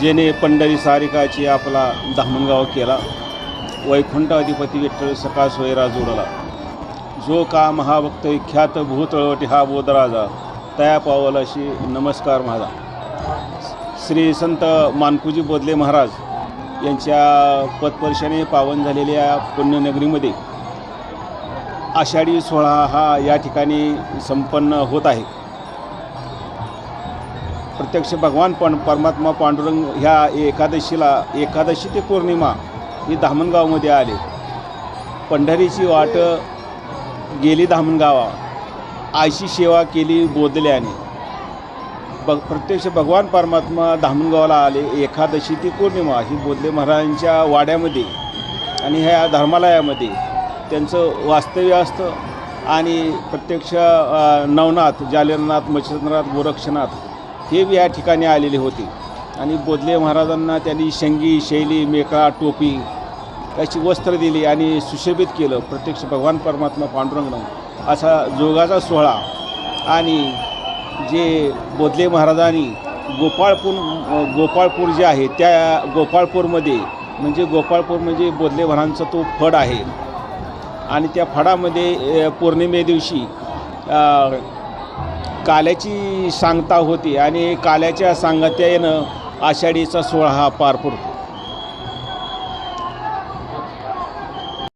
जेने पंढरी सारिकाची आपला धामणगाव केला. वैकुंठ अधिपती विठ्ठल सकाळ सोयरा जोडला. जो का महाभक्त विख्यात भूतळवटी हा बोधराजा तया पावलाशी नमस्कार माझा. श्री संत मानकुजी बोधले महाराज यांच्या पदपर्शाने पावन झालेल्या पुण्यनगरीमध्ये आषाढी सोहळा हा या ठिकाणी संपन्न होत आहे. प्रत्यक्ष भगवान पण परमात्मा पांडुरंग ह्या एकादशीला एकादशी ते पौर्णिमा ही धामणगावमध्ये आले. पंढरीची वाट गेली धामणगावा. आयशी सेवा केली बोधल्याने. ब प्रत्यक्ष भगवान परमात्मा धामणगावाला आले. एकादशी ती पौर्णिमा ही बोधले महाराजांच्या वाड्यामध्ये आणि ह्या धर्मालयामध्ये. त्यांचं वास्तव्य असतं. आणि प्रत्यक्ष नवनाथ जालेरनाथ मच्छिंद्रनाथ गोरक्षनाथ हे या ठिकाणी आलेले होते. आणि बोधले महाराजांना त्यांनी शंगी शैली मेकळा टोपी याची वस्त्र दिली आणि सुशोभित केलं. प्रत्यक्ष भगवान परमात्मा पांडुरंगनं असा जोगाचा सोहळा आणि जे बोधले महाराजांनी गोपाळपूर गोपाळपूर जे आहे त्या गोपाळपूरमध्ये म्हणजे गोपाळपूर म्हणजे बोधले महाराजांचा तो फड आहे. आणि त्या फडामध्ये पौर्णिमे दिवशी काल्याची सांगता होती आणि काल्याच्या सांगत्यानं आषाढीचा सोहळा हा पार पडतो.